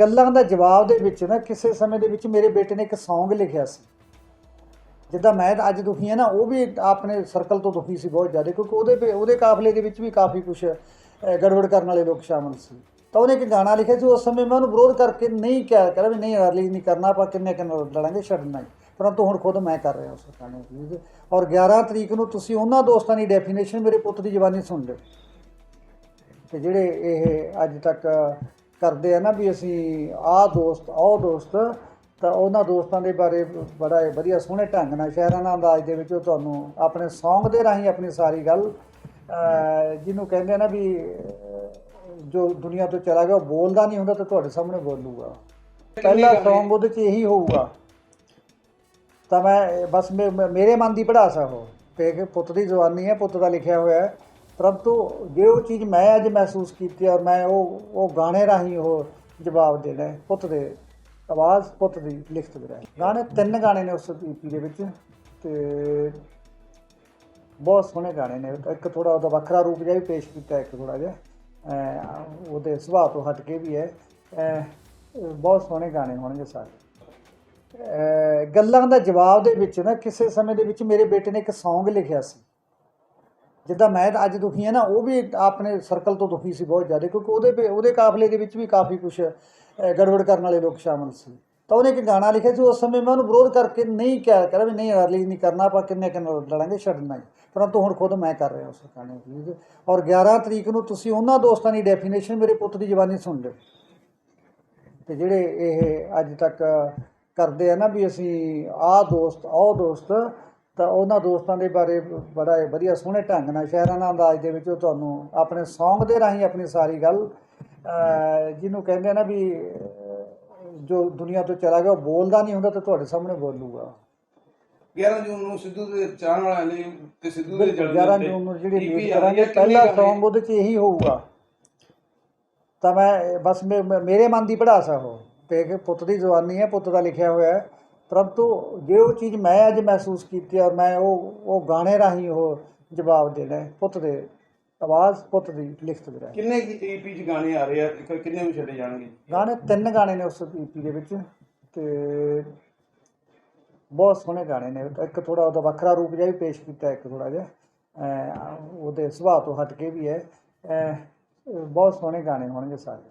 ਗੱਲਾਂ ਦਾ ਜਵਾਬ ਦੇ ਵਿੱਚ ਨਾ ਕਿਸੇ ਸਮੇਂ ਦੇ ਵਿੱਚ ਮੇਰੇ ਬੇਟੇ ਨੇ ਇੱਕ ਸੌਂਗ ਲਿਖਿਆ ਸੀ। ਜਿੱਦਾਂ ਮੈਂ ਅੱਜ ਦੁਖੀ ਹਾਂ ਨਾ, ਉਹ ਵੀ ਆਪਣੇ ਸਰਕਲ ਤੋਂ ਦੁਖੀ ਸੀ ਬਹੁਤ ਜ਼ਿਆਦਾ, ਕਿਉਂਕਿ ਉਹਦੇ ਪੇ- ਉਹਦੇ ਕਾਫਲੇ ਦੇ ਵਿੱਚ ਵੀ ਕਾਫੀ ਕੁਝ ਗੜਬੜ ਕਰਨ ਵਾਲੇ ਲੋਕ ਸ਼ਾਮਲ ਸੀ। ਤਾਂ ਉਹਨੇ ਇੱਕ ਗਾਣਾ ਲਿਖਿਆ ਸੀ, ਉਸ ਸਮੇਂ ਮੈਂ ਉਹਨੂੰ ਵਿਰੋਧ ਕਰਕੇ ਨਹੀਂ ਕਿਹਾ ਕਰਾਂ ਵੀ ਨਹੀਂ ਰਿਲੀਜ਼ ਨਹੀਂ ਕਰਨਾ, ਆਪਾਂ ਕਿੰਨੇ ਕਿੰਨੇ ਲੜਾਂਗੇ, ਛੱਡਣਾ ਪਰੰਤੂ ਹੁਣ ਖੁਦ ਮੈਂ ਕਰ ਰਿਹਾ ਉਸ ਗਾਣੇ ਰਿਲੀਜ਼ ਔਰ 11 ਤਰੀਕ ਨੂੰ ਤੁਸੀਂ ਉਹਨਾਂ ਦੋਸਤਾਂ ਦੀ ਡੈਫੀਨੇਸ਼ਨ ਮੇਰੇ ਪੁੱਤ ਦੀ ਜ਼ਬਾਨੀ ਸੁਣ ਲਿਓ। ਤੇ ਜਿਹੜੇ ਇਹ ਅੱਜ ਤੱਕ ਕਰਦੇ ਆ ਨਾ ਵੀ ਅਸੀਂ ਆਹ ਦੋਸਤ ਉਹ ਦੋਸਤ ਤਾਂ ਉਹਨਾਂ ਦੋਸਤਾਂ ਦੇ ਬਾਰੇ ਬੜਾ ਵਧੀਆ ਸੋਹਣੇ ਢੰਗ ਨਾਲ ਸ਼ਾਇਰਾਨਾ ਅੰਦਾਜ਼ ਦੇ ਵਿੱਚ ਉਹ ਤੁਹਾਨੂੰ ਆਪਣੇ Song ਦੇ ਰਾਹੀਂ ਆਪਣੀ ਸਾਰੀ ਗੱਲ ਜਿਹਨੂੰ ਕਹਿੰਦੇ ਆ ਨਾ ਵੀ ਜੋ ਦੁਨੀਆ ਤੋਂ ਚਲਾ ਗਿਆ ਉਹ ਬੋਲਦਾ ਨਹੀਂ ਹੁੰਦਾ ਤਾਂ ਤੁਹਾਡੇ ਸਾਹਮਣੇ ਬੋਲੂਗਾ। ਪਹਿਲਾ Song ਉਹਦੇ 'ਚ ਇਹੀ ਹੋਊਗਾ। ਤਾਂ ਮੈਂ ਬਸ ਮੇਰੇ ਮਨ ਦੀ ਪੜਾਸ ਆ ਉਹ। ਤੇ ਪੁੱਤ ਦੀ ਜਵਾਨੀ ਹੈ ਪੁੱਤ ਦਾ ਲਿਖਿਆ ਹੋਇਆ ਹੈ। ਪਰੰਤੂ ਜੇ ਉਹ ਚੀਜ਼ ਮੈਂ ਅੱਜ ਮਹਿਸੂਸ ਕੀਤੀ ਔਰ ਮੈਂ ਉਹ ਉਹ ਗਾਣੇ ਰਾਹੀਂ ਉਹ ਜਵਾਬ ਦੇਣਾ ਪੁੱਤ ਦੇ ਆਵਾਜ਼ ਪੁੱਤ ਦੀ ਲਿਖਤ ਦੇ ਰਾਹੀਂ। ਗਾਣੇ, ਤਿੰਨ ਗਾਣੇ ਨੇ ਉਸ EP ਦੇ ਵਿੱਚ ਤੇ ਬਹੁਤ ਸੋਹਣੇ ਗਾਣੇ ਨੇ। ਇੱਕ ਥੋੜਾ ਉਹਦਾ ਵੱਖਰਾ ਰੂਪ ਜਿਹਾ ਵੀ ਪੇਸ਼ ਕੀਤਾ ਇੱਕ ਥੋੜਾ ਜਿਹਾ। ਉਹਦੇ ਸੁਭਾਅ ਤੋਂ ਹਟ ਕੇ ਵੀ ਹੈ। ਬਹੁਤ ਸੋਹਣੇ ਗਾਣੇ ਹੋਣਗੇ ਸਾਰੇ। ਗੱਲਾਂ ਦਾ ਜਵਾਬ ਦੇ ਵਿੱਚ ਨਾ, ਕਿਸੇ ਸਮੇਂ ਦੇ ਵਿੱਚ ਮੇਰੇ ਬੇਟੇ ਨੇ ਇੱਕ Song ਲਿਖਿਆ ਸੀ। ਜਿੱਦਾਂ ਮੈਂ ਅੱਜ ਦੁਖੀ ਹਾਂ ਨਾ, ਉਹ ਵੀ ਆਪਣੇ ਸਰਕਲ ਤੋਂ ਦੁਖੀ ਸੀ ਬਹੁਤ ਜ਼ਿਆਦਾ, ਕਿਉਂਕਿ ਉਹਦੇ ਪੇ- ਉਹਦੇ ਕਾਫਲੇ ਦੇ ਵਿੱਚ ਵੀ ਕਾਫੀ ਕੁਝ ਗੜਬੜ ਕਰਨ ਵਾਲੇ ਲੋਕ ਸ਼ਾਮਲ ਸੀ। ਤਾਂ ਉਹਨੇ ਇੱਕ ਗਾਣਾ ਲਿਖਿਆ ਸੀ, ਉਸ ਸਮੇਂ ਮੈਂ ਉਹਨੂੰ ਵਿਰੋਧ ਕਰਕੇ ਨਹੀਂ ਕਿਹਾ ਕਰਾਂ ਵੀ ਨਹੀਂ ਰਿਲੀਜ਼ ਨਹੀਂ ਕਰਨਾ, ਆਪਾਂ ਕਿੰਨੇ ਕਿੰਨੇ ਲੜਾਂਗੇ, ਛੱਡਣਾ ਹੀ। ਪਰੰਤੂ ਹੁਣ ਖੁਦ ਮੈਂ ਕਰ ਰਿਹਾ ਉਸ ਗਾਣੇ ਦੀ release। ਔਰ 11 ਤਰੀਕ ਨੂੰ ਤੁਸੀਂ ਉਹਨਾਂ ਦੋਸਤਾਂ ਦੀ ਡੈਫੀਨੇਸ਼ਨ ਮੇਰੇ ਪੁੱਤ ਦੀ ਜ਼ਬਾਨੀ ਸੁਣ ਲਿਓ। ਤੇ ਜਿਹੜੇ ਇਹ ਅੱਜ ਤੱਕ ਕਰਦੇ ਆ ਨਾ ਵੀ ਅਸੀਂ ਆਹ ਦੋਸਤ, ਉਹ ਦੋਸਤ ਤਾਂ ਉਹਨਾਂ ਦੋਸਤਾਂ ਦੇ ਬਾਰੇ ਬੜਾ ਵਧੀਆ ਸੋਹਣੇ ਢੰਗ ਨਾਲ ਸ਼ਾਇਰਾਨਾ ਅੰਦਾਜ਼ ਦੇ ਵਿੱਚ ਉਹ ਤੁਹਾਨੂੰ ਆਪਣੇ Song ਦੇ ਰਾਹੀਂ ਆਪਣੀ ਸਾਰੀ ਗੱਲ ਜਿਹਨੂੰ ਕਹਿੰਦੇ ਆ ਨਾ ਵੀ ਜੋ ਦੁਨੀਆ ਤੋਂ ਚਲਾ ਗਿਆ ਉਹ ਬੋਲਦਾ ਨਹੀਂ ਹੁੰਦਾ ਤਾਂ ਤੁਹਾਡੇ ਸਾਹਮਣੇ ਬੋਲੂਗਾ। 11 ਜੂਨ ਨੂੰ ਸਿੱਧੂ ਦੇ ਚਾਹਣ ਵਾਲਿਆਂ ਲਈ ਤੇ ਸਿੱਧੂ ਦੇ ਜਨਮ 11 ਦਿਨ ਜੂਨ ਨੂੰ ਜਿਹੜੀ ਰਿਲੀਜ਼ ਕਰਾਂਗੇ ਪਹਿਲਾ? Song ਉਹਦੇ 'ਚ ਇਹੀ ਹੋਊਗਾ। ਤਾਂ ਮੈਂ ਬਸ ਮੇਰੇ ਮਨ ਦੀ ਪੜਾਸ ਆ ਉਹ। ਤੇ ਪੁੱਤ ਦੀ ਜਵਾਨੀ ਹੈ ਪੁੱਤ ਦਾ ਲਿਖਿਆ ਹੋਇਆ ਹੈ। ਪਰੰਤੂ ਜੇ ਉਹ ਚੀਜ਼ ਮੈਂ ਅੱਜ ਮਹਿਸੂਸ ਕੀਤੀ ਔਰ ਮੈਂ ਉਹ ਉਹ ਗਾਣੇ ਰਾਹੀਂ ਉਹ ਜਵਾਬ ਦੇਣਾ ਪੁੱਤ ਦੇ ਆਵਾਜ਼ ਪੁੱਤ ਦੀ ਲਿਖਤ ਦੇ ਰਾਹੀਂ। ਕਿੰਨੇ ਈਪੀ ਚ ਗਾਣੇ ਆ ਰਹੇ ਆ? ਤੇ ਕਿੰਨੇ ਵੀ ਛੱਡੇ ਜਾਣਗੇ? ਗਾਣੇ ਤਿੰਨ ਗਾਣੇ ਨੇ ਉਸ EP ਦੇ ਵਿੱਚ ਤੇ ਬਹੁਤ ਸੋਹਣੇ ਗਾਣੇ ਨੇ। ਇੱਕ ਥੋੜਾ ਉਹਦਾ ਵੱਖਰਾ ਰੂਪ ਜਿਹਾ ਵੀ ਪੇਸ਼ ਕੀਤਾ ਇੱਕ ਥੋੜਾ ਜਿਹਾ। ਉਹਦੇ ਸੁਭਾਅ ਤੋਂ ਹਟ ਕੇ ਵੀ ਹੈ। ਬਹੁਤ ਸੋਹਣੇ ਗਾਣੇ ਹੋਣਗੇ ਸਾਰੇ।